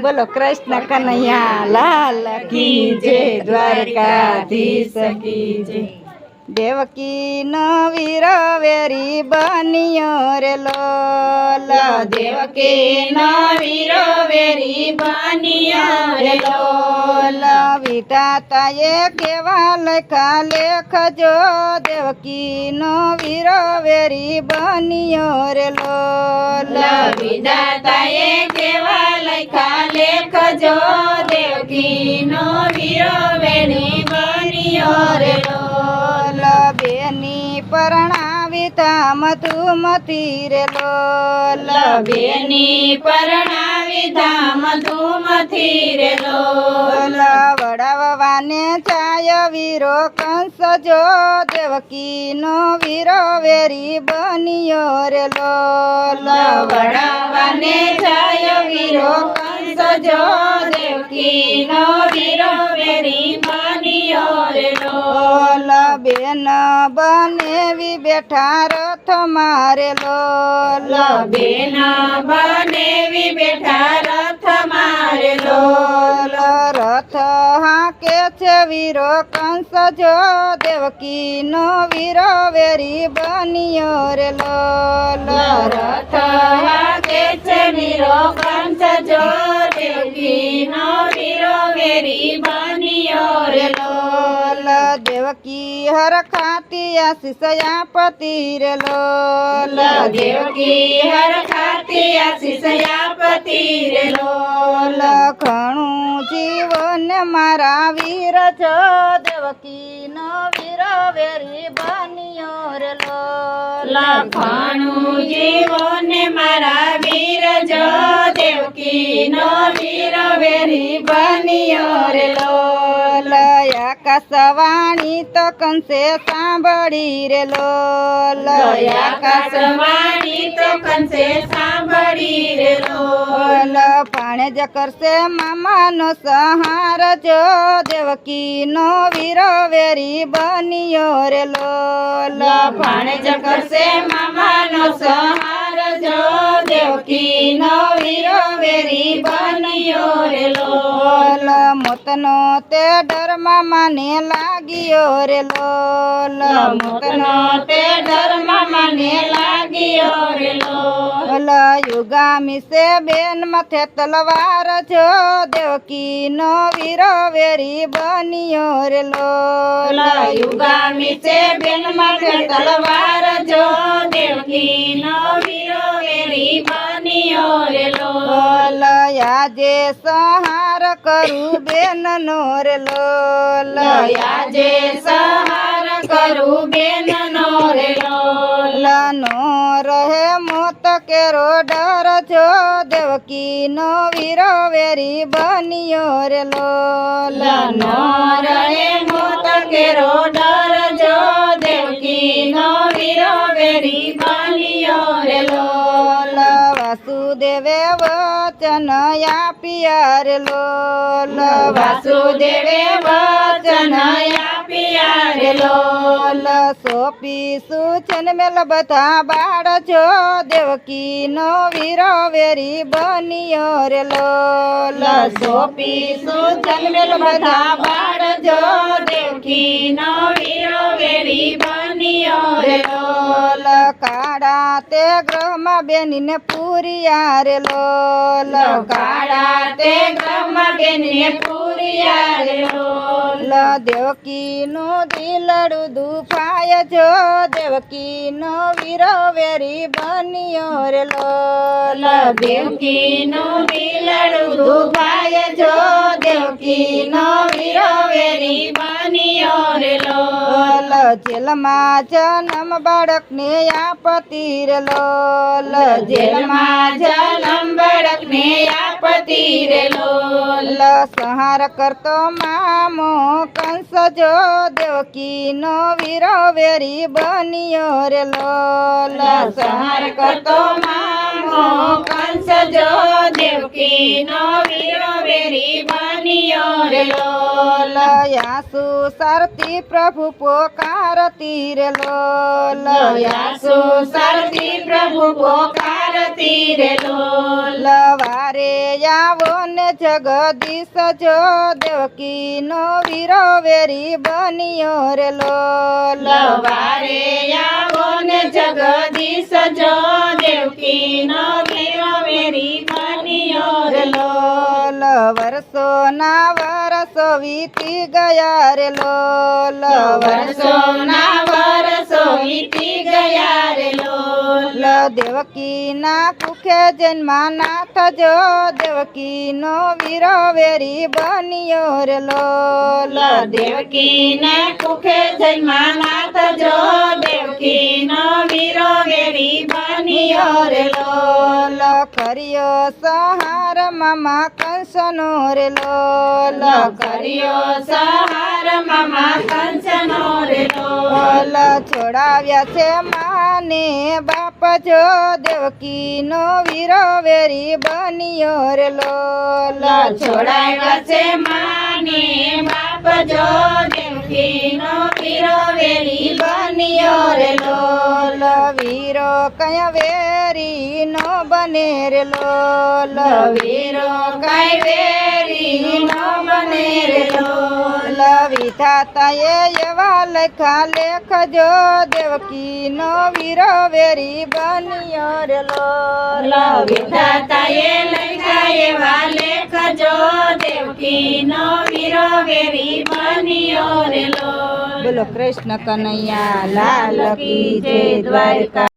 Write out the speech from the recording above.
બોલો કૃષ્ણ કનૈયા લાલ કી જય દ્વારકાધીશ કી જય દેવકી નો વીર વેરી બન્યો રે લોલ દેવકી નો વીરો વેરી બન્યો રે લોલ વિધાતાએ કેવા લખા લેખજો દેવકી નો વીર વેરી બન્યો રે લોલ વિધાતાએ કેવા લખા લેખજો દેવકી નો વીરો વેરી બન્યો રે લોલ. બેની પરણાવી ધૂમતી રે લોલ. બેની પરણાવી ધામ ધૂમથી રે લોલ. વડાવવાને ચાય વીરો કંસ જો દેવકી નો વીરો વેરી બન્યો રે લોલ. વડાવવાને ચાય વીરો કંસ જો દેવકી નો વીરો વેરી બન્યો રે લોલ બેન બનેવી બેઠા રથ મારે લોલ બેન બનેવી બેઠા રથ મારે લોલ રથ હાકે છે વીરો કંસ જો દેવકી નો વીરો વેરી બનિયો રે લોલ રથ હાકે છે નો વીરો વેરી બન્યો રે લોલ દેવકી હર ખાતી આશીષ પતિ રે લોલ. દેવકી હર ખાતી આશીષ પતિ રે લોલ. લોલ ઘણું જીવન મારા વીર છો દેવકી નો વીર વેરી બન્યો રે લોલ. લખાણું જીવોને મારા વીર જો દેવકી નો વીર વેરી બન્યો રે લોલ આકાશવાણી તો કંસે સાંભળી રે લોલ આકાશવાણી તો કંસે સાંભળી રે લોલ લોલ પાણે જ કરશે મામાનો સહાર જો દેવકી નો વીરો વેરી બન્યો રે લોલ ભાણે જ કરશે મામાનો સહાર જો દેવકી નો વીરો વેરી બન્યો રે લોલ લોલ મોતનો તે ડર મામાને લાગ્યો રે લોલ. મોતનો તે ધર્મ મને લાગ્યો રે લોલ. યુગામી સે બેન માથે તલવાર છો દેવકી નો વીરો વેરી બન્યો રે લોલ. યુગામી સે બેન માથે તલવાર છો દેવકી નો વીરો વેરી બન્યો રે લોલ. આજે સહાર કરું બેન નો રે લોલ આજે સહાર કરું બેન નો રે લોલ નો રહે મોત કેરો ડર છો દેવકી નો વીર વેરી બન્યો રે લોલ. નો રહે મોત કેરો ડર જો દેવકી નો વીર વેરી બન્યો રે લોલ. વાસુદેવે વચન આપ્યા રે લોલ વાસુદેવે વચન આપ્યા રે લોલ સોપી સુચન મેલ બધા બાળ છો દેવકી નો વીરો વેરી બનિયો રે લોલ સોપી સુચન મેલ બધા બાળ જો દેવકી નો વીરો વેરી બનિયો રે લોલ કાળા તે ગ્રહમાં બેનીને પૂરિયા રે લોલ કાળા તે ગ્રહમ બેનને પૂરિયા રે લોલ દેવકી નો દિલડું દુફાય જો દેવકી નો વીરો વેરી બન્યો રે લોલ દેવકી નું બિલડું દુભાય જો દેવકી નો વીરો વેરી બન્યો રે લોલ લોલ જેલમાં જન્મ બાળકને આપતી રે લોલ જેલમાં જલમ બળકને આપતી રે લોલ લોલ સંહાર કરતો મામો કંસ જો દેવકી નો વીરો વેરી બન્યો રે લોલ સંહાર કરતો મામો કંસ જો દેવકી નો વીરો વેરી બન્યો લયાસુ સરતી પ્રભુ પોકારતી રે લો લયાસુ સરતી પ્રભુ પોકારતી રે લોલ લવારે આવો ને જગદીશ જો દેવકી નો વીરો વેરી બન્યો રે લોલ લવારે આવો ને જગદીશ જો દેવકી નો વીરો વેરી બન્યો રે લોલ વર્ષો ના વર્ષો વીતી ગયા રે લોલ વર્ષો ના વર્ષો વીતી ગયા રે લોલ લ દેવકી ના કુખે જન્મા નાથ જો દેવકી નો વીરો વેરી બન્યો રે લોલ દેવકી ને કુખે જન્માનાથ જો દેવકી નો વીરો વેરી બન્યો રે લોલ લોલ કર્યો સહાર મામા કંસનો રે લોલ કર્યો સહાર મામા કંસનો રે લોલ છોડાવ્યા છે માને બાપ જો દેવકી નો વીરો વેરી બન્યો રે લોલ છોડાવ્યા છે માને બાપ જો દેવકી. રે લોલ વીરો કઈ વેરી નો બને રે લોલ એ એવા લખા લેખજો દેવકી નો વીરો વેરી બન્યો રે લોલ વિધાતા એ લખ્યા એવા લેખજો દેવકી નો વીરો વેરી બન્યો રે બોલો, કૃષ્ણ કનૈયા, લાલ કી જય દ્વારકા.